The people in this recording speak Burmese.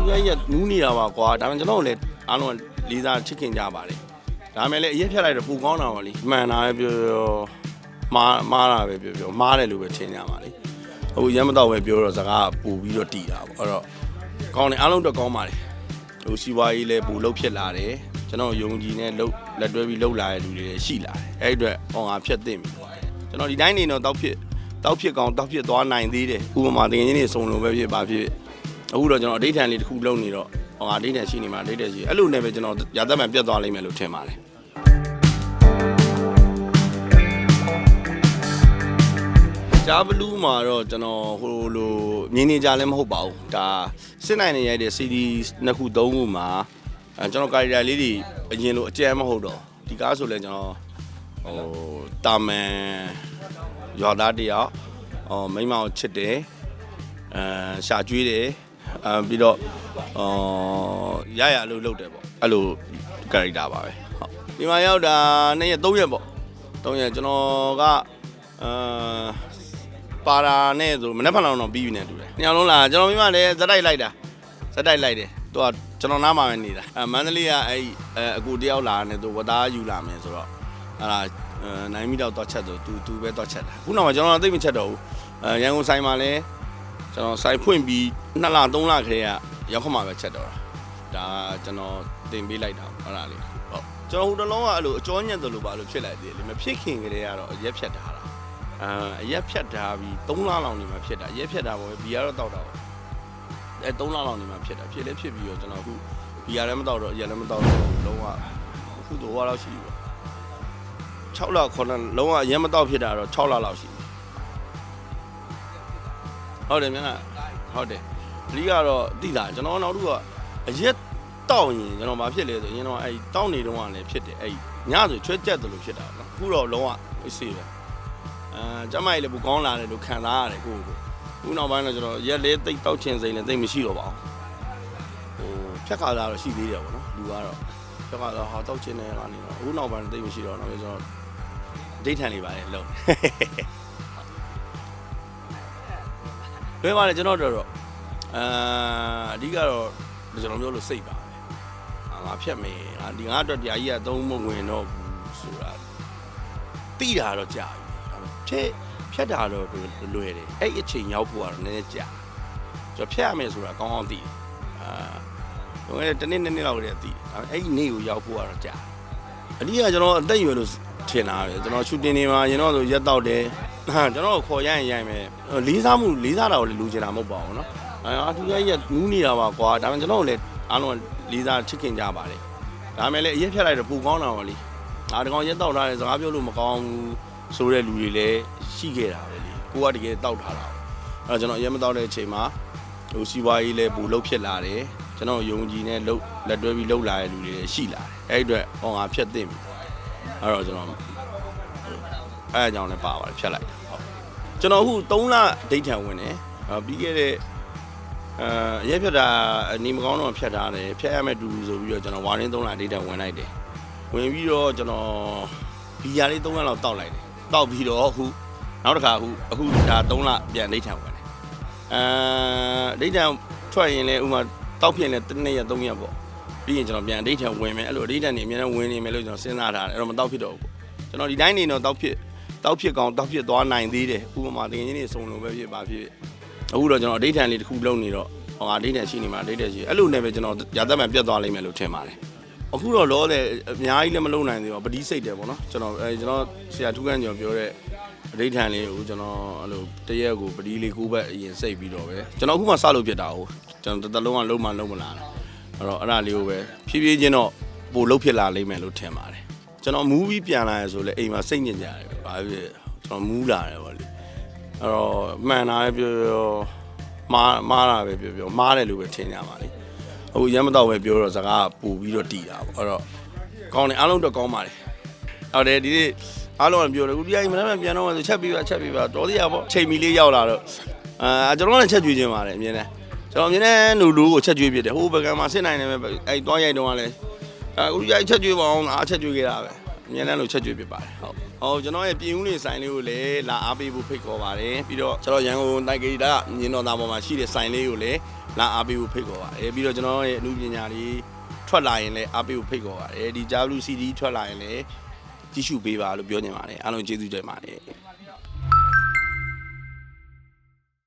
သူကြီးကနူးနေတာပါကွာဒါပေမဲ့ကျွန်တော်တို့လည်းအားလုံးကလေးစားချစ်ခင်ကြပါတယ်ဒါပေမဲ့လည်းအရက်ဖြတ်လိုက်တော့ပူကောင်းတာပါလေမှန်တာပဲပြောပြောမားမားတာပဲပြောပြောမားတယ်လို့ပဲထင်ကြပါလေအခုရမ်းမတော့ပဲပြောတော့စကားပူပြီးတော့တီတာပေါ့အဲ့တော့ကောင်းတယ်အားလုံးတော့ကောင်းပါလေဟိုစီဝါကြီးလည်းပူလုတ်ဖြစ်လာတယ်ကျွန်တော်ယုံကြည်နဲ့လုတ်လက်တွဲပြီးလုတ်လာတဲ့လူတွေလည်းရှိလာတယ်အဲ့ဒီအတွက်ဟောငါဖြတ်သိမ့်ပြီကျွန်တော်ဒီတိုင်းနေတော့တောက်ဖြစ်တောက်ဖြစ်ကောင်းတောက်ဖြစ်သွားနိုင်သေးတယ်ဥပမာတင်ရင်ချင်းနေစုံလုံးပဲဖြစ်ပါဖြစ်ဖြစ် အခုတော့ကျွန်တော်အဋိဌာန်လေးတစ်ခုလုံးနေတော့ဟောငါအဋိဌာန်ရှိနေမှာအဋိဌာန်ရှိအဲ့လိုနဲ့ပဲကျွန်တော်ရာသက်မှန်ပြတ်သွားလိမ့်မယ်လို့ထင်ပါတယ်ဂျာဘလူးမှာတော့ကျွန်တော်ဟိုလိုမြင်းနေကြလည်းမဟုတ်ပါဘူးဒါစစ်နိုင်နေရိုက်တဲ့ CD နှစ်ခုသုံးခုမှာအဲကျွန်တော်ကာရီယာလေးတွေအရင်လိုအကျဲမဟုတ်တော့ဒီကားဆိုလဲကျွန်တော်ဟိုတာမန်ရွာသားတယောက်ဟောမိန်းမကိုချစ်တယ်အဲရှာကျွေးတယ် အဲပြီးတော့အော်ရရလို့လုပ်တယ်ပေါ့အဲ့လို character ပါပဲဟုတ်ဒီမှာရောက်တာ2ရက်3ရက်ပေါ့3ရက်ကျွန်တော်ကအာပါရာနဲ့ဆိုမနေ့ဖက်လောက်တော့ပြီးပြီနဲ့တူတယ်ညောင်လုံးလာကျွန်တော်မိမလည်းဇက်တိုက်လိုက်တာဇက်တိုက်လိုက်တယ်သူကကျွန်တော်နားမှာပဲနေတာအဲမန္တလေးကအဲ့အဲအကူတယောက်လာတယ်သူဝသားယူလာမယ်ဆိုတော့အဲ့ဒါအဲနိုင်မိတော့တော့ချက်ဆိုသူသူပဲတော့ချက်တာခုနောက်မှာကျွန်တော်သိမချက်တော့ဘူးအဲရန်ကုန်ဆိုင်မှာလည်းကျွန်တော်စိုက်ဖွင့်ပြီး 2လ3လခရေကရောက်ခမှပဲချက်တော့တာဒါကျွန်တော်တင်ပေးလိုက်တာအဲ့ဒါလေးဟုတ်ကျွန်တော်ဟိုတလုံးကအဲ့လိုအကျော်ညက်တယ်လို့ပါလို့ဖြစ်လိုက်သေးတယ်မဖြစ်ခင်ကလေးကတော့အရက်ဖြတ်ထားတာအာအရက်ဖြတ်ထားပြီး3လလောက်နေမှဖြစ်တာအရက်ဖြတ်တာပေါ့ဘီကတော့တောက်တာပေါ့အဲ3လလောက်နေမှဖြစ်တာဖြစ်လဲဖြစ်ပြီးတော့ကျွန်တော်အခုဘီရလည်းမတောက်တော့အရက်လည်းမတောက်တော့လုံးဝအခုတော့ဟောလောက်ရှိပြီပေါ့6လ9လလုံးဝအရက်မတောက်ဖြစ်တာတော့6လလောက်ရှိပြီဟုတ်တယ်မြန်လားဟုတ်တယ် အဓိကတော့တိတာကျွန်တော်နောက်တစ်ခုကအရက်တောက်ရင်ကျွန်တော်မဖြစ်လဲဆိုရင်တော့အဲ့တောက်နေတော့ကလည်းဖြစ်တယ်အဲ့ညဆိုချွဲကြက်တယ်လို့ဖြစ်တာပေါ့နော်အခုတော့လုံးဝအေးစေးပဲအဲကျမကြီးလည်းဘူကောင်းလာတယ်လို့ခံစားရတယ်ကိုကိုခုနောက်ပိုင်းတော့ကျွန်တော်ရက်လေးတိတ်တောက်ချင်စိမ့်လည်းတိတ်မရှိတော့ပါဘူးဟိုဖြတ်ခါလာတော့ရှိသေးတယ်ပေါ့နော်လူကတော့ဖြတ်ခါလာဟာတောက်ချင်တယ်ကနေတော့အခုနောက်ပိုင်းတော့တိတ်မရှိတော့တော့ကျွန်တော်ဒိတ်ထန်လေးပါလေလုံးလွဲပါတယ်ကျွန်တော်တို့တော့ အာအဓိကတော့ကျွန်တော်ပြောလို့စိတ်ပါပဲအာငါဖြတ်မယ်ငါဒီငါအတွက်တရားကြီးကသုံးမဝင်တော့ဘူးဆိုတာတိတာတော့ကြာပြီဖြတ်ဖြတ်တာတော့လွယ်တယ်အဲ့အချိန်ရောက်ဖို့ကတော့နည်းနည်းကြာကျွန်တော်ဖြတ်ရမယ်ဆိုတာကောင်းကောင်းသိတယ်အာတော့အဲ့တနေ့နှစ်နေ့လောက်တည်းသိတယ်အဲ့ဒီနေ့ကိုရောက်ဖို့ကတော့ကြာအဓိကကျွန်တော်အသက်အရွယ်လို့ထင်တာပဲကျွန်တော်ရှူတင်နေမှာရင်တော့ဆိုရက်တော့တယ်ဟာကျွန်တော်ခေါ်ရရင်ရိုင်မယ်လေးစားမှုလေးစားတာကိုလည်းလူချင်တာမဟုတ်ပါဘူးเนาะ အာသူကြီးကနူးနေတာပါကွာဒါပေမဲ့ကျွန်တော်လည်းအားလုံးလေးစားချစ်ခင်ကြပါတယ်ဒါပေမဲ့လည်းအရက်ဖြတ်လိုက်တော့ပူကောင်းတာပါလေအာဒီကောင်ရက်တော့ထားတယ်စကားပြောလို့မကောင်းဘူးဆိုတဲ့လူတွေလည်းရှိခဲ့တာပဲလေကိုကတကယ်တောက်ထားတာအဲ့တော့ကျွန်တော်အရက်မတောက်တဲ့အချိန်မှာဟိုစီဝါကြီးလည်းပူလုတ်ဖြစ်လာတယ်ကျွန်တော်ယုံကြည်နဲ့လုတ်လက်တွဲပြီးလုတ်လာတဲ့လူတွေလည်းရှိလာတယ်အဲ့ဒီအတွက်ဟောငါဖြတ်သိမ့်ပြီအဲ့တော့ကျွန်တော်အဲအကြောင်းလည်းပါပါတယ်ဖြတ်လိုက်ဟုတ်ကျွန်တော်အခု3လဒိတ်ထံဝင်တယ်အာပြီးခဲ့တဲ့ အဲရဲဖြတ်တာနေမကောင်းတော့ဖြတ်ထားတယ်ဖြတ်ရမယ်တူဆိုပြီးတော့ကျွန်တော်ဝါရင်း3လဒိတ်ထံဝင်လိုက်တယ်ဝင်ပြီးတော့ကျွန်တော်ဘီယာလေး3လလောက်တောက်လိုက်တယ်တောက်ပြီးတော့အခုနောက်တစ်ခါအခုအခုဒါ3လပြန်ဒိတ်ထံဝင်တယ်အဲဒိတ်ထံထွက်ရင်လည်းဥမာတောက်ဖြစ်ရင်လည်းတစ်နေ့ရက်3ရက်ပေါ့ပြီးရင်ကျွန်တော်ပြန်ဒိတ်ထံဝင်မယ်အဲ့လိုဒိတ်ထံနေအများနဲ့ဝင်နေမယ်လို့ကျွန်တော်စဉ်းစားထားတယ်အဲ့တော့မတောက်ဖြစ်တော့ဘူးကျွန်တော်ဒီတိုင်းနေတော့တောက်ဖြစ်တောက်ဖြစ်ကောင်းတောက်ဖြစ်သွားနိုင်သေးတယ်ဥပမာတင်ရင်ချင်းနေစုံလုံးပဲဖြစ်ပါဖြစ်ဖြစ် အခုတော့ကျွန်တော်အဋိဌာန်လေးတစ်ခုလုံးနေတော့ဟောငါအဋိဌာန်ရှိနေမှာအဋိဌာန်ရှိအဲ့လိုနဲ့ပဲကျွန်တော်ရာသက်မှန်ပြတ်သွားလိမ့်မယ်လို့ထင်ပါတယ်အခုတော့လောတယ်အများကြီးလည်းမလုံနိုင်သေးပါဘူးပတိစိတ်တယ်ပေါ့နော်ကျွန်တော်အဲကျွန်တော်ဆရာထူးကန်းကျော်ပြောတဲ့အဋိဌာန်လေးကိုကျွန်တော်အဲ့လိုတရက်ကိုပတိလေးကိုဘက်အရင်စိတ်ပြီးတော့ပဲကျွန်တော်အခုမှစလို့ဖြစ်တာဟုတ်ကျွန်တော်တစ်သက်လုံးကလုံးမလုံးမလာတာအဲ့တော့အဲ့ဒါလေးကိုပဲဖြည်းဖြည်းချင်းတော့ပို့လုံးဖြစ်လာလိမ့်မယ်လို့ထင်ပါတယ်ကျွန်တော်မူးပြီးပြန်လာရဆိုလဲအိမ်မှာစိတ်ညစ်ကြတယ်ဘာဖြစ်ကျွန်တော်မူးလာတယ်ဗောလေ အဲ့တော့မှန်တာပဲပြောပြောမားမားတာပဲပြောပြောမားတယ်လို့ပဲထင်ကြပါလေအခုရမ်းမတော့ပဲပြောတော့စကားပူပြီးတော့တီးတာဗောအဲ့တော့ကောင်းတယ်အားလုံးတော့ကောင်းပါလေဟုတ်တယ်ဒီနေ့အားလုံးကပြောတယ်အခုဒီအိမ်မနေ့ပြန်တော့ဆိုချက်ပြီးပါချက်ပြီးပါတော်သေးရဗောချိန်မီလေးရောက်လာတော့အာကျွန်တော်လည်းချက်ကြွေးခြင်းပါတယ်အမြင်နဲ့ကျွန်တော်အမြင်နဲ့နူလူကိုချက်ကြွေးပြတယ်ဟိုဘက်ကမှာစစ်နိုင်တယ်ပဲအဲ့တွားရိုက်တော့ကလည်းအခုရိုက်ချက်ကြွေးပါအောင်အားချက်ကြွေးခဲ့တာပဲအမြဲတမ်းလို့ချက်ကြွေးဖြစ်ပါတယ်ဟုတ် ဟောကျွန်တော်ရဲ့ပြင်ဦးနေဆိုင်လေးကိုလည်းလာအားပေးဖို့ဖိတ်ခေါ်ပါတယ်ပြီးတော့ကျွန်တော်ရန်ကုန်တိုက်ကေတာမြင်းတော်သားပေါ်မှာရှိတဲ့ဆိုင်လေးကိုလည်းလာအားပေးဖို့ဖိတ်ခေါ်ပါတယ်ပြီးတော့ကျွန်တော်ရဲ့အမှုပညာတွေထွက်လာရင်လည်းအားပေးဖို့ဖိတ်ခေါ်ပါတယ်ဒီ WCD ထွက်လာရင်လည်းကြည့်ရှုပေးပါလို့ပြောနေပါတယ်အားလုံးကျေးဇူးတင်ပါတယ်